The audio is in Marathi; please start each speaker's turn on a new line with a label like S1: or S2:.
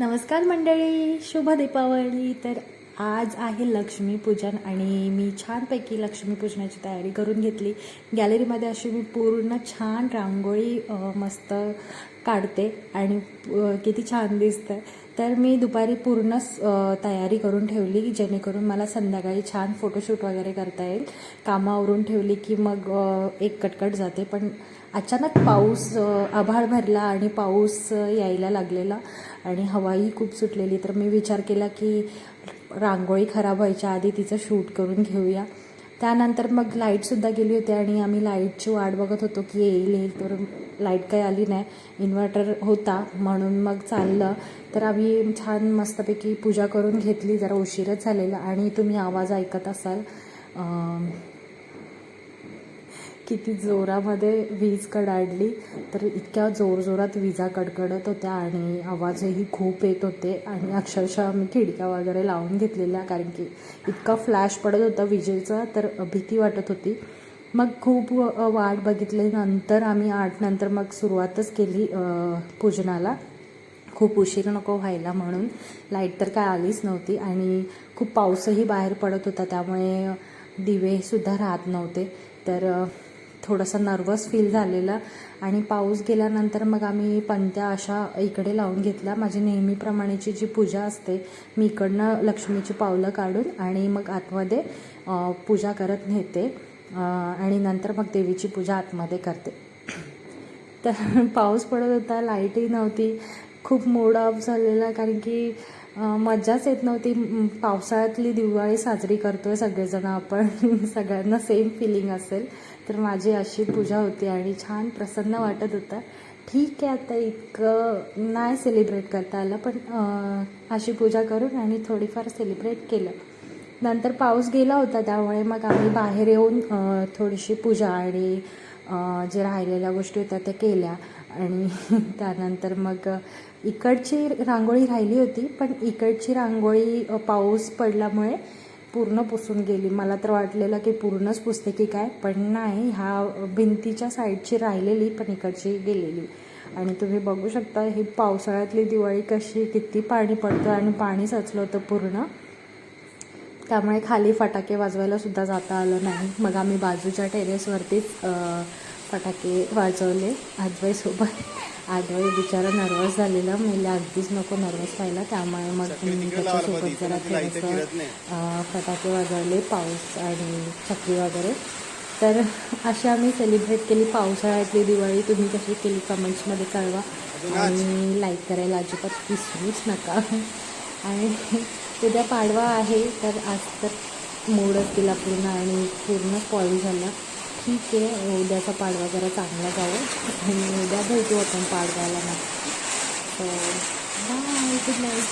S1: नमस्कार मंडळी शुभ दीपावली. तर आज आहे लक्ष्मीपूजन आणि मी छानपैकी लक्ष्मीपूजनाची तयारी करून घेतली. गॅलरीमध्ये अशी मी पूर्ण छान रांगोळी मस्त काढते आणि किती छान दिसतं तर मी दुपारी पूर्णच तयारी करून ठेवली जेणेकरून मला संध्याकाळी छान फोटोशूट वगैरे करता येईल. कामावरून ठेवली की मग एक कटकट जाते. पण अचानक पाऊस आभाळ भरला आणि पाऊस यायला लागलेला आणि हवाही खूप सुटलेली. तर मी विचार केला की रांगोळी खराब व्हायच्या आधी तिचं शूट करून घेऊया. त्यानंतर मग लाईटसुद्धा गेली होती आणि आम्ही लाईटची वाट बघत होतो की येईल येईल तर लाइट काही आली नाही. इन्व्हर्टर होता म्हणून मग चाललं. तर आम्ही छान मस्तपैकी पूजा करून घेतली जरा उशीरच झालेला. आणि तुम्ही आवाज ऐकत असाल किती जोरामध्ये वीज कडाडली तर इतक्या जोरजोरात विजा कडकडत होत्या आणि आवाजही खूप येत होते आणि अक्षरशः आम्ही खिडक्या वगैरे लावून घेतलेल्या कारण की इतका फ्लॅश पडत होता विजेचा तर भीती वाटत होती. मग खूप वाट बघितली नंतर आम्ही आठ नंतर मग सुरुवातच केली पूजनाला. खूप उशीर नको व्हायला म्हणून. लाइट तर काय आलीच नव्हती आणि खूप पाऊसही बाहेर पडत होता त्यामुळे दिवेसुद्धा राहत नव्हते. तर थोडासा नर्वस फील झालेला आणि पाऊस गेल्यानंतर मग आम्ही पंत्या अशा इकडे लावून घेतल्या. माझी नेहमीप्रमाणेची जी पूजा असते मी इकडनं लक्ष्मीची पावलं काढून आणि मग आतमध्ये पूजा करत नेते आणि नंतर मग देवीची पूजा आतमध्ये करते. तर पाऊस पडत होता लाईटही नव्हती. खूप मूड ऑफ झालेला कारण की मज्जाच येत नव्हती. पावसाळ्यातली दिवाळी साजरी करतोय सगळेजण आपण. सगळ्यांना सेम फिलिंग असेल. तर माझी अशी पूजा होती आणि छान प्रसन्न वाटत होतं. ठीक आहे आता इतकं नाही सेलिब्रेट करता आलं पण अशी पूजा करून आणि थोडीफार सेलिब्रेट केलं. नंतर पाऊस गेला होता त्यामुळे मग आम्ही बाहेर येऊन थोडीशी पूजा आणि जे राहिलेल्या गोष्टी होत्या त्या केल्या. आणि त्यानंतर मग इकडची रांगोळी राहिली होती पण इकडची रांगोळी पाऊस पडल्यामुळे पूर्ण पुसून गेली. मला तर वाटलेलं की पूर्णच पुसते की काय पण नाही ह्या भिंतीच्या साईडची राहिलेली पण इकडची गेलेली. आणि तुम्ही बघू शकता ही पावसाळ्यातली दिवाळी कशी किती पाणी पडतं आणि पाणी साचलं होतं पूर्ण. त्यामुळे खाली फटाके वाजवायला सुद्धा जाता आलं नाही. मग आम्ही बाजूच्या टेरेसवरतीच फटाके वाजवले. आजबाईसोबत आजबाई बिचारा नर्वस झालेला. म्हणजे अगदीच नको नर्वस व्हायला. त्यामुळे मग मी त्याच्यासोबत जरा थोडंसं फटाके वाजवले पाऊस आणि चक्री वगैरे. तर अशी आम्ही सेलिब्रेट केली. पावसाळ्यातली दिवाळी तुम्ही कशी केली? कमेंट्समध्ये कळवा. आणि लाईक करायला अजिबात विसरूच नका. आणि उद्या पाडवा आहे तर आज तर मूडच दिला पूर्ण आणि पूर्ण स्पॉईल झाला. ठीक आहे उद्याचा पाडवा जरा चांगला जावं. आणि उद्या भेटू आपण पाडव्याला ना तर बाय गुड नाईट